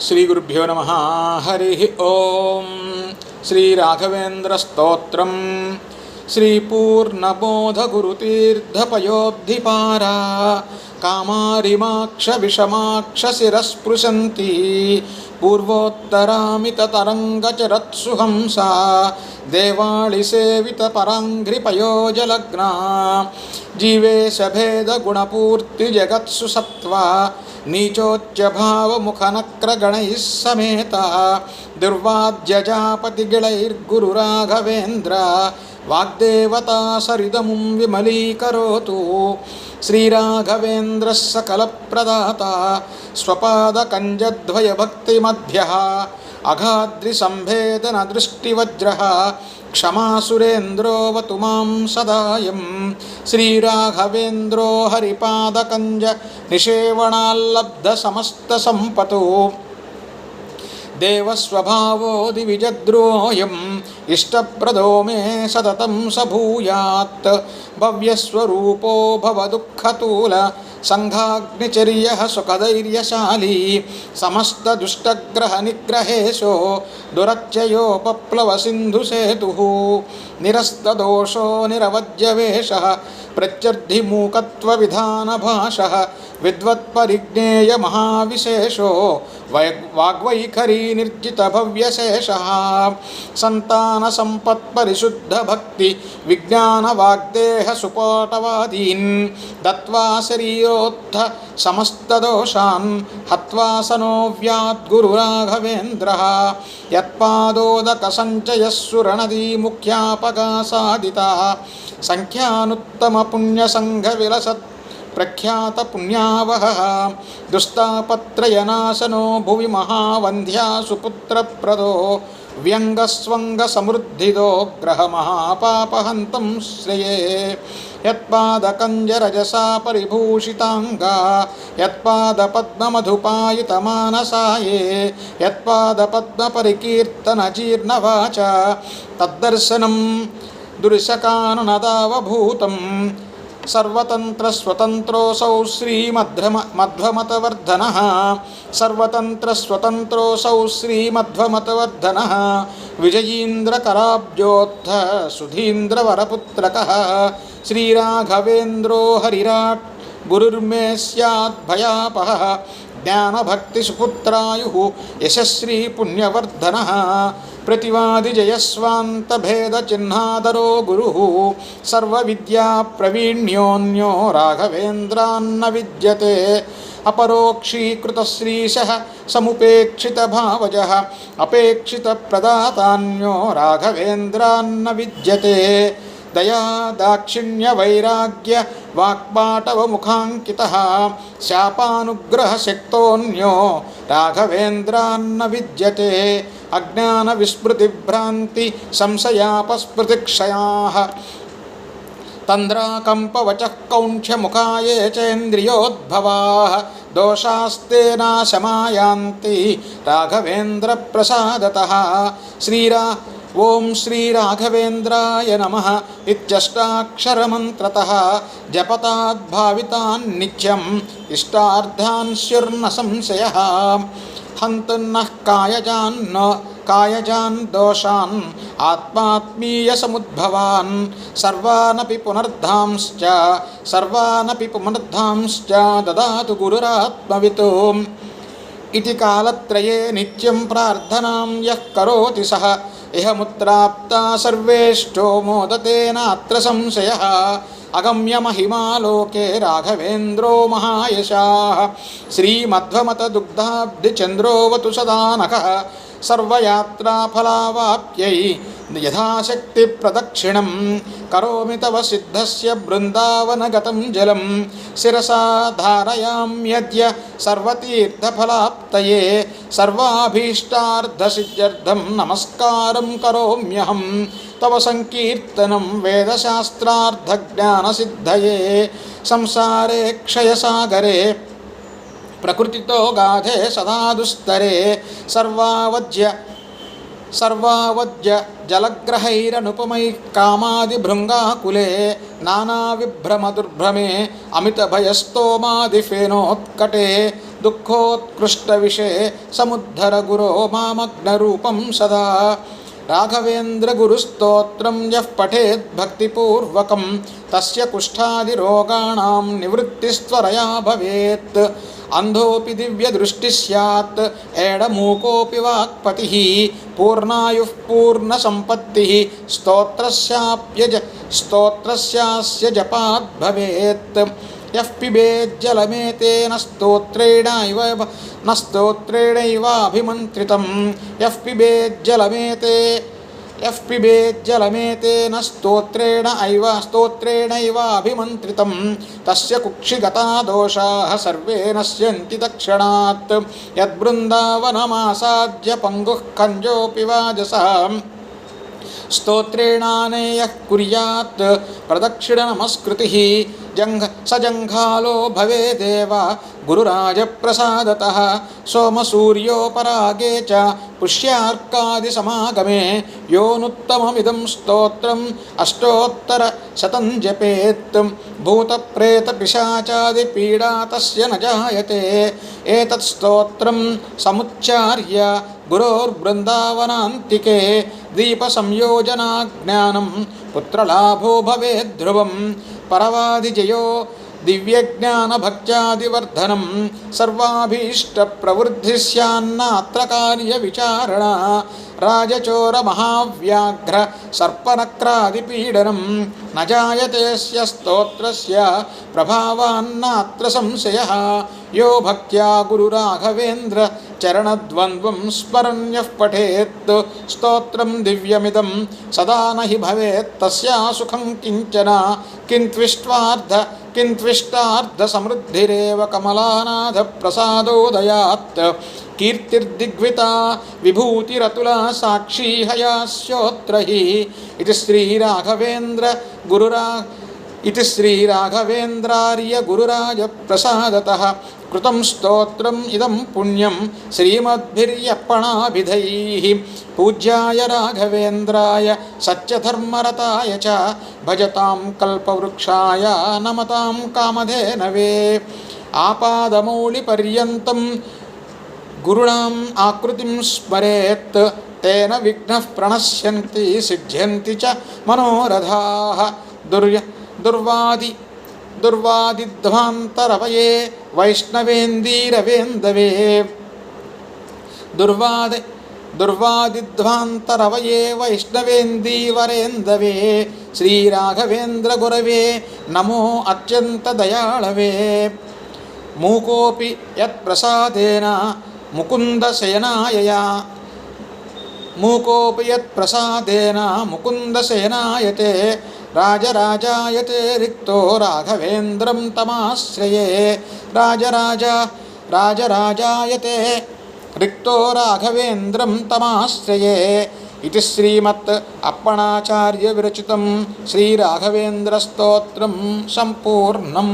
శ్రీగురుభ్యో నమ. హరి ఓం. శ్రీరాఘవేంద్రస్తోత్రం శ్రీపూర్ణబోధగురుతీర్థపయోబ్ధిపారా కామారిమాక్ష విషమాక్ష శిరస్పృశంతి. పూర్వోత్తరామితతరంగచరత్సుహంసా దేవాళి नीचोच्चभावमुखनक्रगणैः समेतः दुर्वाद्यजापतिगिळैर्गुरुराघवेन्द्र वाग्देवता सरिदमुं विमलीकरोतु శ్రీరాఘవేంద్ర సకలప్రదాత స్వపాదకంజద్వయభక్తిమధ్య అఘాద్రిసంభేదన దృష్టివజ్ర క్షమాసురేంద్రోవతు మాం సదాయం శ్రీరాఘవేంద్రో హరిపాదకంజ నిషేవణాల్లబ్ధ సమస్త సంపతో देवस्वभावो दिविजद्रोऽयम् इष्टप्रदो मे सततं स भूयात् भव्यस्वरूपो भवदुःखतूल सङ्घाग्निचर्यः सुखधैर्यशाली। समस्तदुष्टग्रहनिग्रहेशो दुरत्ययोपप्लवसिन्धुसेतुः निरस्तदोषो निरवद्यवेषः प्रत्यर्धिमूकत्वविधानभाषः। విద్వత్పరిజ్ఞేయ మహావిశేషో వాగ్వైఖరీ నిర్జిత భవ్యశేష సంతాన సంపత్పరిశుద్ధ భక్తి విజ్ఞాన వాగ్దేహ సుపోటవాదీన్ దత్వా శరీరోత్థ సమస్తదోషాన్ హత్వా సనో వ్యాద్గురురాఘవేంద్ర యత్పాదోదక సంచయస్సురణదీ ముఖ్యాపగా సాధిత సంఖ్యానుత్తమ పుణ్యసంఘ విలసత్ प्रख्यातपुण्यावहः दुस्तापत्रयनाशनो भुवि महावन्ध्या सुपुत्रप्रदो व्यङ्गस्वङ्गसमृद्धिदो ग्रहमहापापहन्तं श्रिये यत्पादकञ्जरजसा परिभूषिताङ्गा यत्पादपद्ममधुपायितमानसाये यत्पादपद्मपरिकीर्तनजीर्णवाच तद्दर्शनं दुर्शकाननदावभूतम् सर्वतन्त्रस्वतन्त्रोऽसौ श्रीमध्वम मध्वमतवर्धनः। सर्वतन्त्रस्वतन्त्रोऽसौ श्रीमध्वमतवर्धनः विजयीन्द्रकराब्जोत्थ सुधीन्द्रवरपुत्रकः श्रीराघवेन्द्रो हरिराट् गुरुर्मे स्याद्भयापहः ज्ञानभक्तिसुपुत्रायुः यशस्वी पुण्यवर्धनः। प्रतिवादिजयस्वान्तभेदचिह्नादरो गुरुः सर्वविद्याप्रवीण्योऽन्यो राघवेन्द्रान्न विद्यते अपरोक्षीकृतश्रीशः समुपेक्षितभावजः अपेक्षितप्रदातान्यो राघवेन्द्रान्न विद्यते దయా దాక్షిణ్య వైరాగ్య వాక్పాటవముఖాంకిత శాపానుగ్రహశక్తోన్యో రాఘవేంద్రాన్న విద్యతే అజ్ఞాన విస్మృతిభ్రాంతి సంశయాపస్మృతిక్షయా తంద్రాకంపవచ కౌంఠ్యముఖాయే చేంద్రియోద్భవా దోషాస్తే నాశమాయాంతి రాఘవేంద్ర ప్రసాదత శ్రీరా ఓం శ్రీరాఘవేంద్రాయ నమ ఇత్యష్టాక్షరమంత్రత జపతాద్భావితాన్నిత్యం ఇష్టార్థాన్ స్యుర్న సంశయ హంతున్నః కాయజాన్ కాయజాన్ దోషాన్ ఆత్మాత్మీయ సముద్భవాన్ సర్వానపి పునర్ధాంశ్చ సర్వానపి పునర్ధాంశ్చ దదాతు గురురాత్మవితో इति कालत्रये नित्यं प्रार्थनां यः करोति सः इह मुत्राप्ता सर्वेष्टो मोदते नात्र संशयः అగమ్యమహిమాలోకే రాఘవేంద్రో మహాయశా. శ్రీమధ్వమతదుగ్ధాబ్ధిచంద్రోవతు సదానక సర్వయాత్రాఫలావాప్యై యథాశక్తి ప్రదక్షిణం. కరోమి తవ సిద్ధస్య బృందావనగతం జలం. శిరసా ధారయామ్యద్య సర్వతీర్థఫలాప్తయే. సర్వాభీష్టార్థసిద్ధ్యర్థం నమస్కారం కరోమ్యహం. తవ సంకీర్తనం వేదశాస్త్రార్థజ్ఞానసిద్ధయే. సంసారే క్షయసాగరే. ప్రకృతితో గాధే సదా దుస్తరే సర్వావజ్య సర్వావజ్య జలగ్రహైరనుపమై కామాదిభృంగాకులే. నానావిభ్రమదుర్భ్రమే అమితభయస్తోమాదిఫేనోత్కటే. దుఃఖోత్కృష్టవిషే సముద్ధర గురో మామగ్నరూపం సదా. రాఘవేంద్రగురుస్తోత్రం యః పఠేద్భక్తిపూర్వకం తస్య కుష్ఠాదిరోగాణాం నివృత్తిస్త్వరయా భవేత్ అంధోపి దివ్యదృష్టి సత్ ఏడమూకోపి వాక్పతి పూర్ణాయు పూర్ణ సంపత్తి స్తోత్రస్యాప్య స్తోత్రస్యాస్య జపాద్ यः पिबेज्जलमेतेन स्तोत्रेणैव न स्तोत्रेणैवाभिमन्त्रितं यः पिबेज्जलमेते यः पिबेज्जलमेतेन स्तोत्रेण ऐव स्तोत्रेणैवाभिमन्त्रितं तस्य कुक्षिगता दोषाः सर्वे नश्यन्ति दक्षिणात् यद्बृन्दावनमासाद्य पङ्गुः खञ्जोऽपि वाजसाम् స్తోత్రేణానేయः కుర్యాత్ ప్రదక్షిణనమస్కృతిः. జంఘ సజంఘాలో భవేదేవ గురురాజప్రసాదతः. సోమసూర్యోపరాగే చ పుష్యార్కాదిసమాగమే. యోనుత్తమమిదం స్తోత్రం అష్టోత్తర శతం జపేత్ భూతప్రేతపిశాచాదిపీడా తస్య న జాయతే ఏతత్ స్తోత్రం సముచ్చార్య గురోర్బృందావనాంతికే దీపసంయోజనాజ్ఞానం పుత్రలాభో భవేద్ధ్రువం పరవాదిజయో దివ్యజ్ఞానభక్త్యాదివర్ధనం సర్వాభీష్టప్రవృద్ధి స్యాన్నాత్ర కార్యవిచారణ రాజచోరమహావ్యాఘ్ర సర్పనక్రాదిపీడనం నజాయతేస్య స్తోత్రస్య ప్రభావాన్నాత్ర సంశయ యో భక్త్యా గురురాఘవేంద్ర చరణద్వంద్వం స్మరణ్య పఠేత్ స్తోత్రం దివ్యమిదం సదా నహి భవేత్ తస్యా సుఖం కించన కింత్విష్ట్వార్థ కింత్విష్టార్ధసమృద్ధిరేవ కమలానాథ ప్రసాదోదయాత్ కీర్తిర్దిగ్వితా విభూతిరతుల సాక్షీ హయాస్యోత్ర హి ఇది శ్రీరాఘవేంద్ర గురురా ఇది శ్రీరాఘవేంద్రార్య గురురాజ ప్రసాదత కృతం స్తోత్రం ఇదం పుణ్యం శ్రీమద్భిర్యప్పణాభిధై పూజ్యాయ రాఘవేంద్రాయ సత్యధర్మరతాయ చ భజతాం కల్పవృక్షాయ నమతాం కామధేనవే ఆపాదమౌళిపర్యంతం గురుణాం ఆకృతిం స్మరేత్ తేన విఘ్న ప్రణశ్యంతి సిద్ధ్యంతి చ మనోరథా దుర్య దుర్వాది దుర్వాదిధ్వాంతరవయే వైష్ణవేందీరవేందవే దుర్వాది దుర్వాదిధ్వాంతరవయే వైష్ణవేందీవరేందవే శ్రీరాఘవేంద్ర గురవే నమో అత్యంత దయాళవే మూకోపి యత్ప్రసాదేన ముకుందశయనాయయా మూకోపి యత్ప్రసాదేన ముకుందశయనాయతే రాజరాజాయతే రిక్తో రాఘవేంద్రం తమాశ్రయే. రాజరాజ రాజరాజాయతే రిక్తో రాఘవేంద్రం తమాశ్రయే. ఇది శ్రీమత్ అప్పణాచార్య విరచితం. శ్రీరాఘవేంద్రస్తోత్రం సంపూర్ణం.